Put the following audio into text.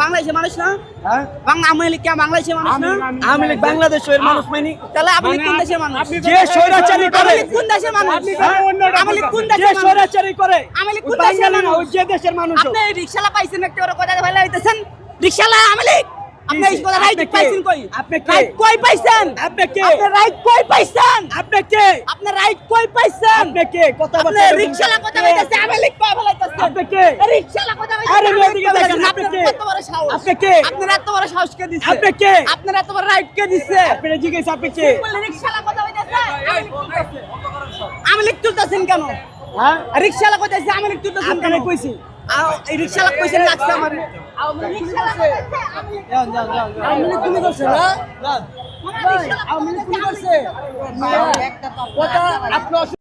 বাংলাদেশের মানুষ কে বাংলাদেশের মানুষ মানুষ মানি। তাহলে আওয়ামী কোন দেশের মানুষ? আপনি যে স্বৈরাচারী করে কোন দেশের মানুষ? আপনি কেন দেশের স্বৈরাচারী করে কোন দেশের মানুষ? ওই যে দেশের মানুষ আপনি রিকশালা পাইছেন একটু ওরা কথা ভালো হইতেছেন রিকশালা আওয়ামী লীগ আপনি এই কথা রাইট পাইছেন কই? আপনি কে? কই পাইছেন? আপনি কে? আপনি রাইট কই পাইছেন? আপনি কে? আপনি রাইট কই পাইছেন আপনি কে কথা আপনি বলতে রিকশালা কথা কইতাছে আওয়ামী লীগ কই ফেলাইতাছেন আপনি কে? রিকশালা কথা কইতাছে আরে লীগ দেখেন, আপনি কে? কত বড় সাহস আপনি কে? আপনার এত বড় সাহস কে দিছে আপনি কে? আপনার এত বড় রাইট কে দিছে আপনি জিজ্ঞেস আপনি কে বলে রিকশালা কথা কইতাছে আওয়ামী লীগ তুলতাছেন কেন হ্যাঁ রিকশালা কইতাছে আওয়ামী লীগ তুলতাছেন কেন কইছি রিকশালা কইছেন লাগছে আমার লীগ রিকশালা কইতাছে, আওয়ামী লীগ- আওয়ামী লীগ তুমি করছে না রিকশালা আওয়ামী লীগ তুমি কথা আপনি অসুবিধা